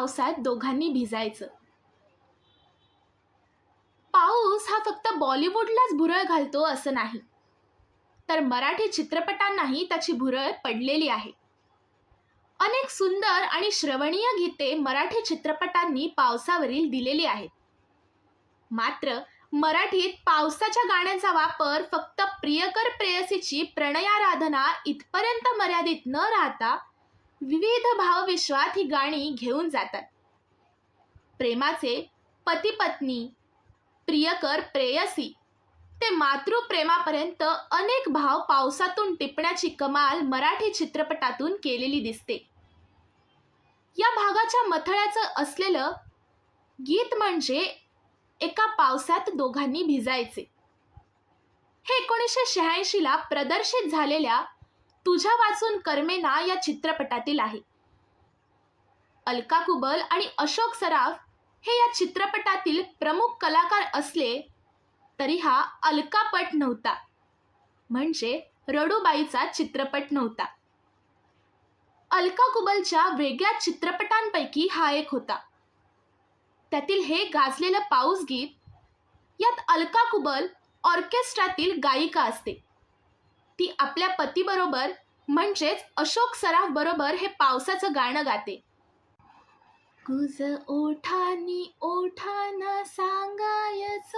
पावसात दोघांनी भिजायचं. पाऊस हा फक्त बॉलिवूडलाच भुरळ घालतो असं नाही. तर मराठी चित्रपटांनाही त्याची भुरळ पडलेली आहे. अनेक सुंदर आणि श्रवणीय गीते मराठी चित्रपटांनी पावसावरील दिलेली आहेत. मात्र मराठीत पावसाच्या गाण्यांचा वापर फक्त प्रियकर प्रेयसीची प्रणयाराधना इथपर्यंत मर्यादित न राहता विविध भावविश्वात ही गाणी घेऊन जातात. प्रेमाचे पती पत्नी प्रियकर प्रेयसी ते मातृप्रेमापर्यंत अनेक भाव पावसातून टिपण्याची कमाल मराठी चित्रपटातून केलेली दिसते. या भागाच्या मथळ्याचं असलेलं गीत म्हणजे एका पावसात दोघांनी भिजायचे. हे एकोणीसशे शहाऐंशीला प्रदर्शित झालेल्या तुझ्या वाचून कर्मेना या चित्रपटातील आहे. अलका कुबल आणि अशोक सराफ हे या चित्रपटातील प्रमुख कलाकार असले तरी हा अलकापट नव्हता. म्हणजे रडूबाईचा चित्रपट नव्हता. अलका कुबलच्या वेगळ्या चित्रपटांपैकी हा एक होता. त्यातील हे गाजलेलं पाऊस गीत यात अलका कुबल ऑर्केस्ट्रातील गायिका असते. ती आपल्या पतीबरोबर म्हणजेच अशोक सराफ बरोबर हे पावसाचं गाणं गाते. गुज ओठानी ओठाना सांगायच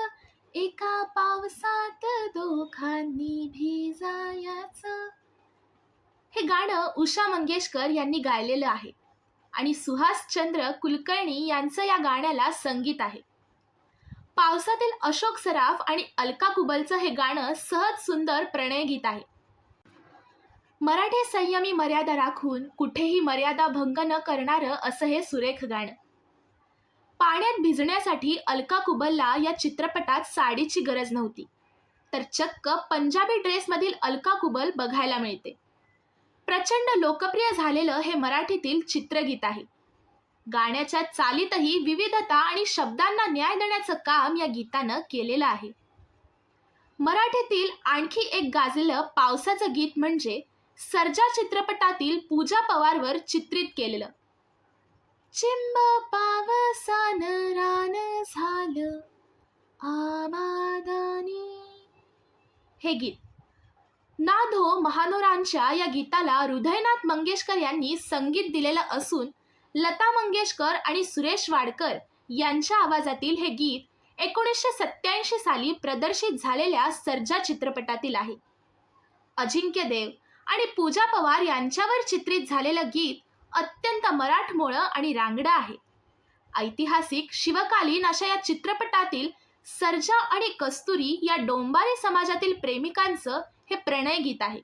एका पावसात दोघांनी भिजायच. हे गाणं उषा मंगेशकर यांनी गायलेलं आहे. आणि सुहास चंद्र कुलकर्णी यांचं या गाण्याला संगीत आहे. पावसातील अशोक सराफ आणि अलका कुबलचं हे गाणं सहज सुंदर प्रणयगीत आहे. मराठी संयमी मर्यादा राखून कुठेही मर्यादा भंग न करणारं असं हे सुरेख गाणं पाण्यात भिजण्यासाठी अलका कुबलला या चित्रपटात साडीची गरज नव्हती. तर चक्क पंजाबी ड्रेसमधील अलका कुबल बघायला मिळते. प्रचंड लोकप्रिय झालेलं हे मराठीतील चित्रगीत आहे. गाण्याच्या चालीतही विविधता आणि शब्दांना न्याय देण्याचं काम या गीतानं केलेलं आहे. मराठीतील आणखी एक गाजलेलं पावसाचं गीत म्हणजे सर्जा चित्रपटातील पूजा पवारवर चित्रित केलेलं. चिंब पावसान रान झालं आबादानी हे गीत. नाधो हो महानोरांच्या या गीताला हृदयनाथ मंगेशकर यांनी संगीत दिलेलं असून लता मंगेशकर आणि सुरेश वाडकर यांच्या आवाजातील हे गीत एकोणीसशे सत्याऐंशी साली प्रदर्शित झालेल्या सर्जा चित्रपटातील आहे. अजिंक्य देव आणि पूजा पवार यांच्यावर चित्रित झालेलं गीत अत्यंत मराठमोळं आणि रांगडं आहे. ऐतिहासिक शिवकालीन अशा या चित्रपटातील सर्जा आणि कस्तुरी या डोंबारी समाजातील प्रेमिकांचं हे प्रणय गीत आहे.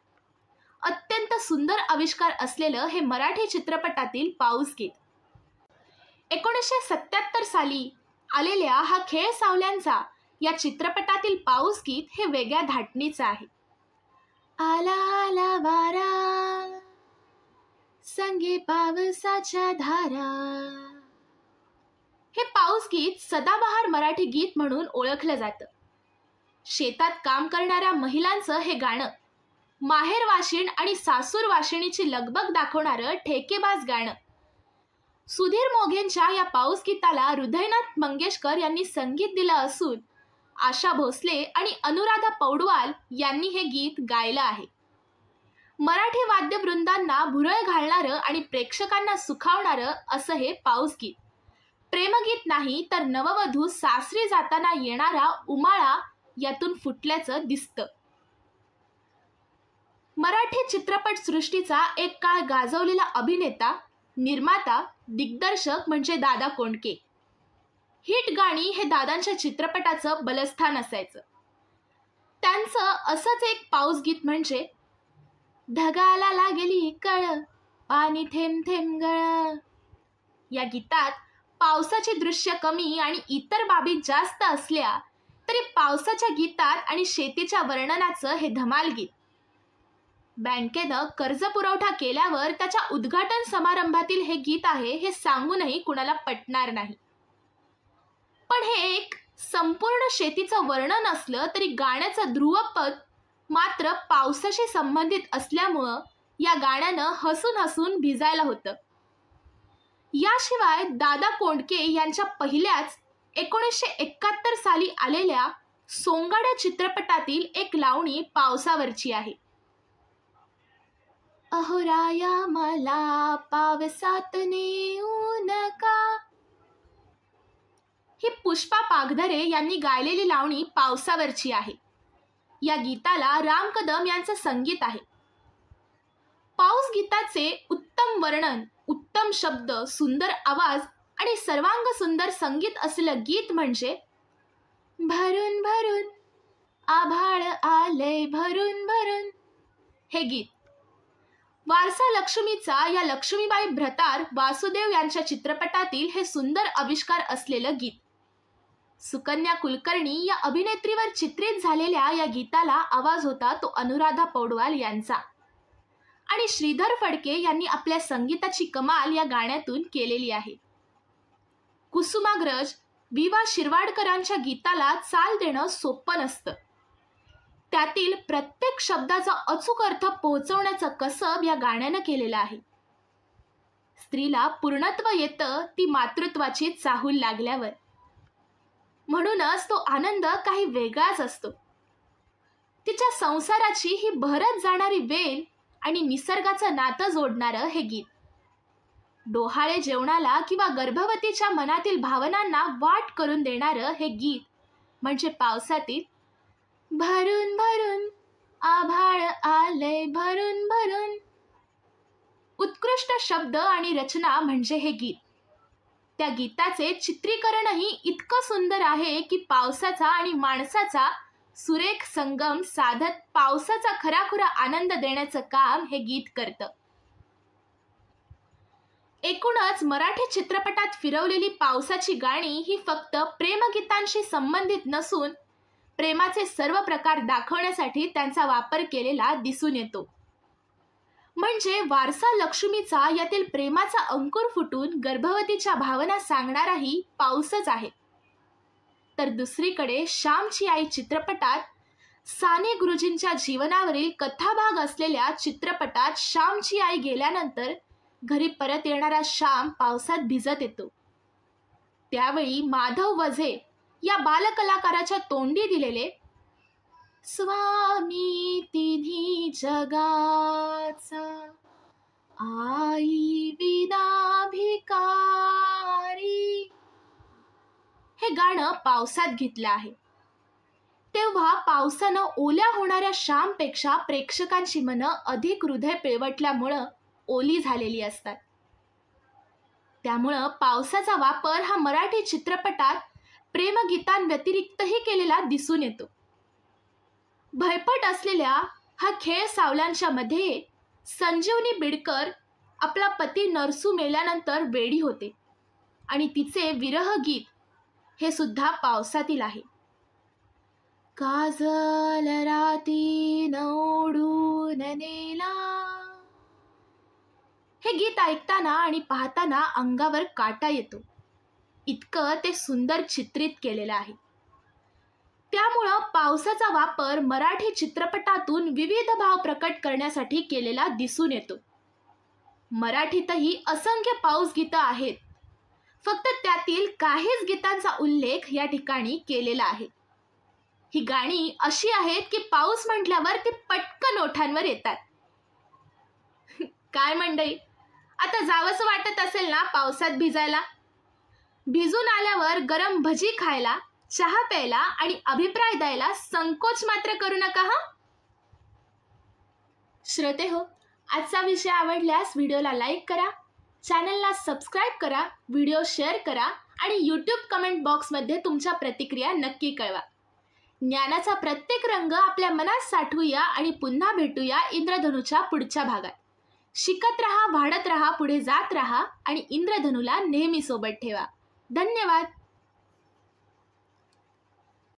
अत्यंत सुंदर आविष्कार असलेलं हे मराठी चित्रपटातील पाऊस गीत. एकोणीसशे सत्याहत्तर साली आलेल्या हा खेळ सावल्यांचा या चित्रपटातील पाऊस गीत हे वेगळ्या धाटणीचं आहे. आला आला वारा. संगे पावसाच्या धारा. हे पाऊस गीत सदाबहार मराठी गीत म्हणून ओळखलं जातं. शेतात काम करणाऱ्या महिलांचं हे गाणं माहेर वाशिण आणि सासूर वाशिणीची लगबग दाखवणारं ठेकेबाज गाणं. सुधीर मोघेंच्या या पाऊस गीताला हृदयनाथ मंगेशकर यांनी संगीत दिलं असून आशा भोसले आणि अनुराधा पौडवाल यांनी हे गीत गायलं आहे. मराठी वाद्यवृंदांना भुरळ घालणारं आणि प्रेक्षकांना सुखावणारं असं हे पाऊस गीत. प्रेमगीत नाही तर नववधू सासरी जाताना येणारा उमाळा यातून फुटल्याचं दिसतं. मराठी चित्रपट सृष्टीचा एक काळ गाजवलेला अभिनेता निर्माता दिग्दर्शक म्हणजे दादा कोंडके. हिट गाणी हे दादांच्या चित्रपटाचं बलस्थान असायचं. त्यांचं असंच एक पाऊस गीत म्हणजे ढगाला लागली कळ पाणी थेंब थेंब गळ. या गीतात पावसाची दृश्य कमी आणि इतर बाबी जास्त असल्या तरी पावसाच्या गीतात आणि शेतीच्या वर्णनाचं हे धमाल गीत. बँकेनं कर्ज पुरवठा केल्यावर त्याच्या उद्घाटन समारंभातील हे गीत आहे हे सांगूनही कुणाला पटणार नाही. पण हे एक संपूर्ण शेतीचं वर्णन असलं तरी गाण्याचं ध्रुवपद मात्र पावसाशी संबंधित असल्यामुळं या गाण्यानं हसून हसून भिजायला होतं. याशिवाय दादा कोंडके यांच्या पहिल्याच एकोणीसशे एकाहत्तर साली आलेल्या सोंगाड्या चित्रपटातील एक लावणी पावसावरची आहे. अहोराया मला पावसात नेऊ नका. ही पुष्पा पागधरे यांनी गायलेली लावणी पावसावरची आहे. या गीताला राम कदम यांचं संगीत आहे. पाऊस गीताचे उत्तम वर्णन उत्तम शब्द सुंदर आवाज आणि सर्वांग सुंदर संगीत असलेलं गीत म्हणजे भरून भरून आभाळ आलंय भरून भरून हे गीत. वारसा लक्ष्मीचा या लक्ष्मीबाई भ्रतार वासुदेव यांच्या चित्रपटातील हे सुंदर आविष्कार असलेलं गीत. सुकन्या कुलकर्णी या अभिनेत्रीवर चित्रित झालेल्या या गीताला आवाज होता तो अनुराधा पौडवाल यांचा. आणि श्रीधर फडके यांनी आपल्या संगीताची कमाल या गाण्यातून केलेली आहे. कुसुमाग्रज विवा शिरवाडकरांच्या गीताला चाल देणं सोपं नसतं. त्यातील प्रत्येक शब्दाचा अचूक अर्थ पोहोचवण्याचं कसब या गाण्यानं केलेलं आहे. स्त्रीला पूर्णत्व येतं ती मातृत्वाची चाहूल लागल्यावर. म्हणूनच तो आनंद काही वेगळाच असतो. तिच्या संसाराची ही भरत जाणारी वेल आणि निसर्गाचं नातं जोडणारं हे गीत. डोहाळे जेवणाला किंवा गर्भवतीच्या मनातील भावनांना वाट करून देणारं हे गीत म्हणजे पावसातील भरून भरून आभाळ आलंय भरून भरून. उत्कृष्ट शब्द आणि रचना म्हणजे हे गीत. त्या गीताचे चित्रीकरणही इतकं सुंदर आहे की पावसाचा आणि माणसाचा सुरेख संगम साधत पावसाचा खराखुरा आनंद देण्याचं काम हे गीत करतं. एकूणच मराठी चित्रपटात फिरवलेली पावसाची गाणी ही फक्त प्रेमगीतांशी संबंधित नसून प्रेमाचे सर्व प्रकार दाखवण्यासाठी त्यांचा वापर केलेला दिसून येतो. म्हणजे वारसा लक्ष्मीचा यातील प्रेमाचा अंकुर फुटून गर्भवतीच्या भावना सांगणाराही पाऊसच आहे. तर दुसरीकडे श्यामची आई चित्रपटात साने गुरुजींच्या जीवनावरील कथाभाग असलेल्या चित्रपटात श्यामची आई गेल्यानंतर घरी परत येणारा श्याम पावसात भिजत येतो. त्यावेळी माधव वझे या बालकलाकाराच्या तोंडी दिलेले स्वामी तिन्ही जगाचा आई विनाभिकारी। हे गाणं पावसात घेतलं आहे. तेव्हा पावसानं ओल्या होणाऱ्या श्यामपेक्षा प्रेक्षकांची मनं अधिक हृदय पिळवटल्यामुळं ओली झालेली असतात. त्यामुळं पावसाचा वापर हा मराठी चित्रपटात प्रेमगीतांव्यतिरिक्तही केलेला दिसून येतो. भयपट असलेल्या हा खेळ सावलांच्या मध्ये संजीवनी बिडकर आपला पती नरसू मेल्यानंतर वेडी होते. आणि तिचे विरह गीत हे सुद्धा पावसातील आहे. काजल राती नोडून नेला. हे गीत ऐकताना आणि पाहताना अंगावर काटा येतो. इतकं ते सुंदर चित्रित केलेलं आहे. त्यामुळं पावसाचा वापर मराठी चित्रपटातून विविध भाव प्रकट करण्यासाठी केलेला दिसून येतो. मराठीतही असंख्य पाऊस गीतं आहेत. फक्त त्यातील काहीच गीतांचा उल्लेख या ठिकाणी केलेला आहे. ही गाणी अशी आहेत की पाऊस म्हटल्यावर ती पटकन ओठांवर येतात. काय मंडई आता जावंसं वाटत असेल ना पावसात भिजायला? भिजून आल्यावर गरम भजी खायला? चहा प्यायला आणि अभिप्राय द्यायला संकोच मात्र करू नका हा? श्रोते हो आजचा विषय आवडल्यास व्हिडिओला लाईक करा चॅनलला सबस्क्राईब करा व्हिडिओ शेअर करा आणि यूट्यूब कमेंट बॉक्समध्ये तुमच्या प्रतिक्रिया नक्की कळवा. ज्ञानाचा प्रत्येक रंग आपल्या मनात साठवूया आणि पुन्हा भेटूया इंद्रधनुच्या पुढच्या भागात. शिकत रहा वाढत रहा पुढे जात रहा आणि इंद्रधनुला नेहमी सोबत ठेवा. धन्यवाद!